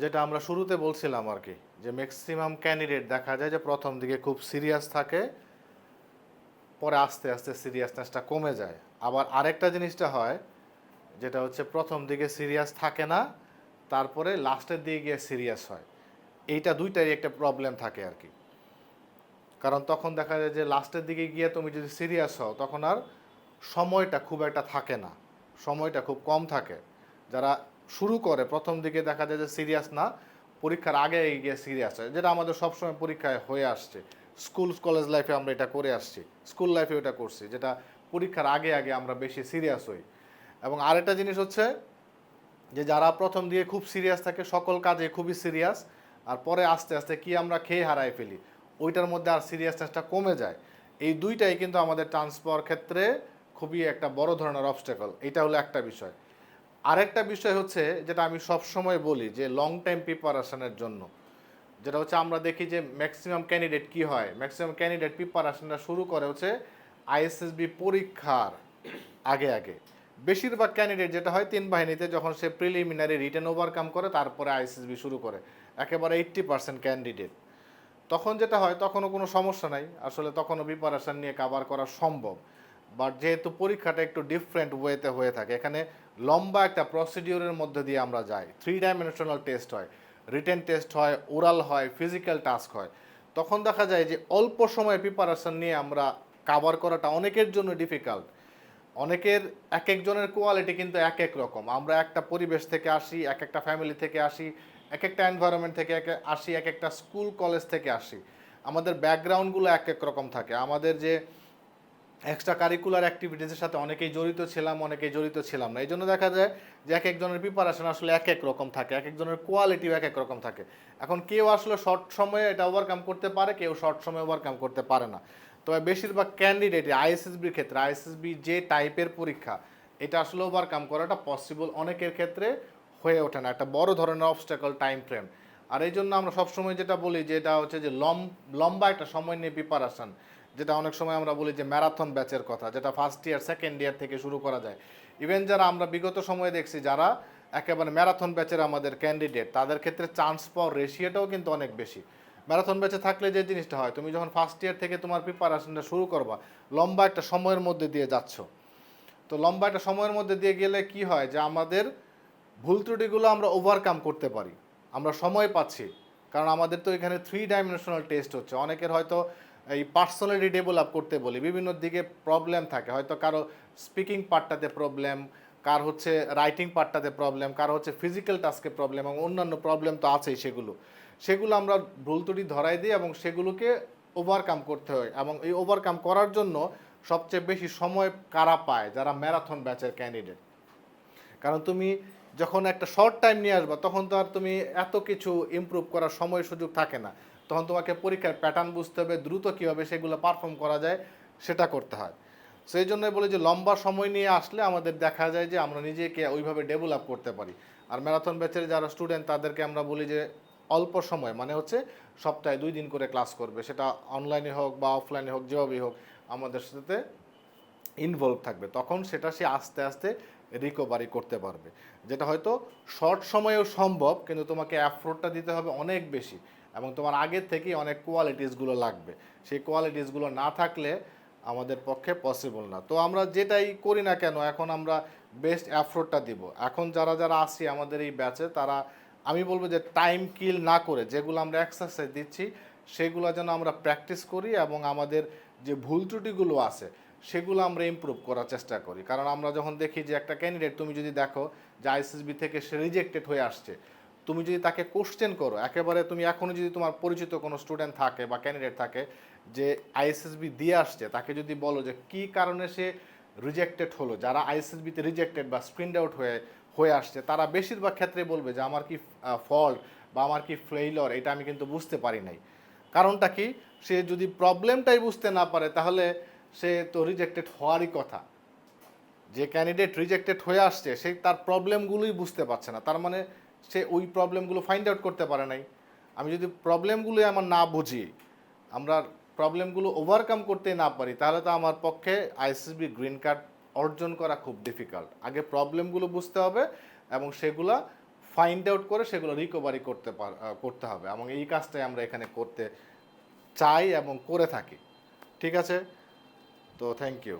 যেটা আমরা শুরুতে বলছিলাম আর কি, যে ম্যাক্সিমাম ক্যান্ডিডেট দেখা যায় যে প্রথম দিকে খুব সিরিয়াস থাকে, পরে আস্তে আস্তে সিরিয়াসনেসটা কমে যায়। আবার আরেকটা জিনিসটা হয়, যেটা হচ্ছে প্রথম দিকে সিরিয়াস থাকে না, তারপরে লাস্টের দিকে গিয়ে সিরিয়াস হয়। এইটা দুইটাই একটা প্রবলেম থাকে আর কি। কারণ তখন দেখা যায় যে লাস্টের দিকে গিয়ে তুমি যদি সিরিয়াস হও, তখন আর সময়টা খুব একটা থাকে না। সময়টা খুব কম থাকে। যারা শুরু করে, প্রথম দিকে দেখা যায় যে সিরিয়াস না, পরীক্ষার আগে গিয়ে সিরিয়াস হয়, যেটা আমাদের সবসময় পরীক্ষায় হয়ে আসছে। স্কুল কলেজ লাইফে আমরা এটা করে আসছি স্কুল লাইফে এটা করছি, যেটা পরীক্ষার আগে আগে আমরা বেশি সিরিয়াস হই। এবং আরেকটা জিনিস হচ্ছে যে যারা প্রথম দিয়ে খুব সিরিয়াস থাকে, সকল কাজে খুবই সিরিয়াস আর পরে আস্তে আস্তে কি আমরা খেয়ে হারাই ফেলি, ওইটার মধ্যে আর সিরিয়াসনেসটা কমে যায়। এই দুইটাই কিন্তু আমাদের ট্রান্সফার ক্ষেত্রে খুবই একটা বড় ধরনের অবস্টেকল এটা হলো একটা বিষয়। আরেকটা বিষয় হচ্ছে যেটা আমি সবসময় বলি যে লং টাইম প্রিপারেশনের জন্য। যেটা হচ্ছে আমরা দেখি যে ম্যাক্সিমাম ক্যান্ডিডেট কি হয়? ম্যাক্সিমাম ক্যান্ডিডেট প্রিপারেশনটা শুরু করে হচ্ছে আইএসএসবি পরীক্ষার আগে আগে। বেশিরভাগ ক্যান্ডিডেট যেটা হয় তিন বাহিনীতে যখন সে প্রিলিমিনারি রিটার্ন ওভারকাম করে, তারপরে আইএসএসবি শুরু করে। একেবারে এইট্টি পার্সেন্ট ক্যান্ডিডেট তখন যেটা হয়, তখনও কোনো সমস্যা নাই। আসলে তখনও প্রিপারেশন নিয়ে কাভার করা সম্ভব। বাট যেহেতু পরীক্ষাটা একটু ডিফারেন্ট ওয়েতে হয়ে থাকে, এখানে লম্বা একটা প্রসিডিওরের মধ্যে দিয়ে আমরা যাই। থ্রি ডাইমেনশনাল টেস্ট হয় রিটেন টেস্ট হয় ওরাল হয় ফিজিক্যাল টাস্ক হয়। তখন দেখা যায় যে অল্প সময় প্রিপারেশন নিয়ে আমরা কাভার করাটা অনেকের জন্য ডিফিকাল্ট অনেকের এক একজনের কোয়ালিটি কিন্তু এক এক রকম। আমরা একটা পরিবেশ থেকে আসি, এক একটা ফ্যামিলি থেকে আসি, এক একটা এনভায়রনমেন্ট থেকে এক আসি, এক একটা স্কুল কলেজ থেকে আসি। আমাদের ব্যাকগ্রাউন্ডগুলো এক এক রকম থাকে। আমাদের যে এক্সট্রা কারিকুলার অ্যাক্টিভিটিসের সাথে অনেকেই জড়িত ছিলাম, অনেকেই জড়িত ছিলাম না। এই জন্য দেখা যায় যে এক একজনের প্রিপারেশন আসলে এক এক রকম থাকে, এক একজনের কোয়ালিটিও এক এক রকম থাকে। এখন কেউ আসলে শর্ট সময়ে এটা ওভারকাম করতে পারে, কেউ শর্ট সময়ে ওভারকাম করতে পারে না। তবে বেশিরভাগ ক্যান্ডিডেট আইএসএসবির ক্ষেত্রে আইএসএসবি যে টাইপের পরীক্ষা, এটা আসলে ওভারকাম করাটা পসিবল অনেকের ক্ষেত্রে হয়ে ওঠে না। একটা বড় ধরনের অবস্টাকল টাইম ফ্রেম আর এই জন্য আমরা সবসময় যেটা বলি যে এটা হচ্ছে যে লম লম্বা একটা সময় নিয়ে প্রিপারেশন যেটা অনেক সময় আমরা বলি যে ম্যারাথন ব্যাচের কথা, যেটা ফার্স্ট ইয়ার সেকেন্ড ইয়ার থেকে শুরু করা যায়। ইভেন যারা আমরা বিগত সময়ে দেখছি, যারা একেবারে ম্যারাথন ব্যাচের আমাদের ক্যান্ডিডেট তাদের ক্ষেত্রে চান্স পাওয়ার রেশিওটাও কিন্তু অনেক বেশি। ম্যারাথন ব্যাচে থাকলে যে জিনিসটা হয়, তুমি যখন ফার্স্ট ইয়ার থেকে তোমার প্রিপারেশনটা শুরু করবা, লম্বা একটা সময়ের মধ্যে দিয়ে যাচ্ছ। তো লম্বা একটা সময়ের মধ্যে দিয়ে গেলে কি হয় যে আমাদের ভুল ত্রুটিগুলো আমরা ওভারকাম করতে পারি। আমরা সময় পাচ্ছি। কারণ আমাদের তো এখানে থ্রি ডাইমেনশনাল টেস্ট হচ্ছে। অনেকের হয়তো এই পার্সোনালিটি ডেভেলপ করতে বলি, বিভিন্ন দিকে প্রবলেম থাকে। হয়তো কারও স্পিকিং পার্টটাতে প্রবলেম কার হচ্ছে রাইটিং পার্টটাতে প্রবলেম কার হচ্ছে ফিজিক্যাল টাস্কে প্রবলেম এবং অন্যান্য প্রবলেম তো আছেই সেগুলো। সেগুলো আমরা ভুল ত্রুটি ধরাই দিই এবং সেগুলোকে ওভারকাম করতে হয় এবং এই ওভারকাম করার জন্য সবচেয়ে বেশি সময় কারা পায়? যারা ম্যারাথন ব্যাচের ক্যান্ডিডেট কারণ তুমি যখন একটা শর্ট টাইম নিয়ে আসবা, তখন তো আর তুমি এত কিছু ইমপ্রুভ করার সময় সুযোগ থাকে না। তখন তোমাকে পরীক্ষার প্যাটার্ন বুঝতে হবে, দ্রুত কীভাবে সেগুলো পারফর্ম করা যায়, সেটা করতে হয়। সেই জন্য বলি যে, লম্বা সময় নিয়ে আসলে আমাদের দেখা যায় যে, আমরা নিজেকে ওইভাবে ডেভেলপ করতে পারি। আর ম্যারাথন ব্যাচের যারা স্টুডেন্ট তাদেরকে আমরা বলি যে, অল্প সময় মানে হচ্ছে সপ্তাহে দুই দিন করে ক্লাস করবে। সেটা অনলাইনে হোক বা অফলাইনে হোক, যেভাবেই হোক, আমাদের সাথে ইনভলভ থাকবে। তখন সেটা সে আস্তে আস্তে রিকভারি করতে পারবে। যেটা হয়তো শর্ট সময়েও সম্ভব, কিন্তু তোমাকে অ্যাফোর্ডটা দিতে হবে অনেক বেশি এবং তোমার আগের থেকেই অনেক কোয়ালিটিসগুলো লাগবে। সেই কোয়ালিটিসগুলো না থাকলে আমাদের পক্ষে পসিবল না। তো আমরা যেটাই করি না কেন, এখন আমরা বেস্ট অ্যাফোর্ডটা দিব। এখন যারা যারা আসি আমাদের এই ব্যাচে তারা, আমি বলব যে টাইম কিল না করে, যেগুলো আমরা এক্সারসাইজ দিচ্ছি, সেগুলো যেন আমরা প্র্যাকটিস করি এবং আমাদের যে ভুল ত্রুটিগুলো আছে সেগুলো আমরা ইমপ্রুভ করার চেষ্টা করি। কারণ আমরা যখন দেখি যে একটা ক্যান্ডিডেট তুমি যদি দেখো যে আইসিসবি থেকে সে রিজেক্টেড হয়ে আসছে, তুমি যদি তাকে কোশ্চেন করো, একেবারে তুমি এখনও যদি তোমার পরিচিত কোনো স্টুডেন্ট থাকে বা ক্যান্ডিডেট থাকে যে আইএসএসবি দিয়ে আসছে, তাকে যদি বলো যে কী কারণে সে রিজেক্টেড হলো, যারা আইএসএসবিতে রিজেক্টেড বা স্ক্রিনড আউট হয়ে হয়ে আসছে, তারা বেশিরভাগ ক্ষেত্রে বলবে যে আমার কি ফল্ট বা আমার কি ফেইলর এটা আমি কিন্তু বুঝতে পারি নাই। কারণটা কি? সে যদি প্রবলেমটাই বুঝতে না পারে তাহলে সে তো রিজেক্টেড হওয়ারই কথা। যে ক্যান্ডিডেট রিজেক্টেড হয়ে আসছে, সে তার প্রবলেমগুলোই বুঝতে পারছে না। তার মানে সে ওই প্রবলেমগুলো ফাইন্ড আউট করতে পারে নাই। আমি যদি প্রবলেমগুলোই আমার না বুঝি, আমরা প্রবলেমগুলো ওভারকাম করতে না পারি, তাহলে তো আমার পক্ষে আইসিসবি গ্রিন কার্ড অর্জন করা খুব ডিফিকাল্ট আগে প্রবলেমগুলো বুঝতে হবে এবং সেগুলা ফাইন্ড আউট করে সেগুলো রিকভারি করতে করতে হবে। এবং এই কাজটাই আমরা এখানে করতে চাই এবং করে থাকি। ঠিক আছে? তো থ্যাংক ইউ